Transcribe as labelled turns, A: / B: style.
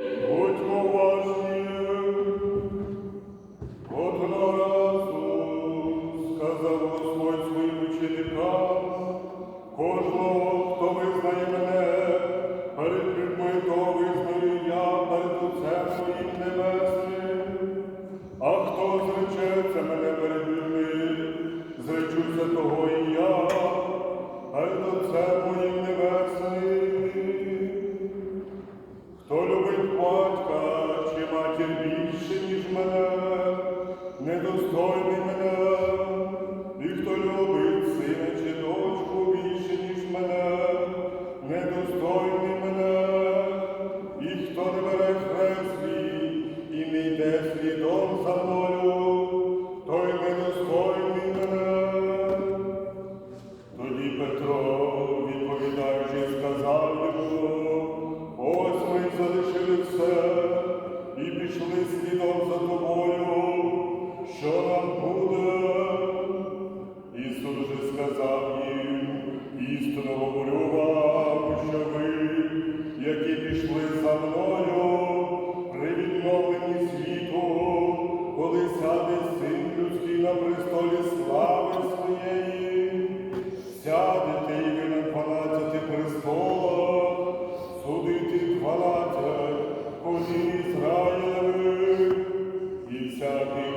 A: Будьмо важні, одного разу сказав Господь своїм ученикам, кожного, хто визнає мене. shall be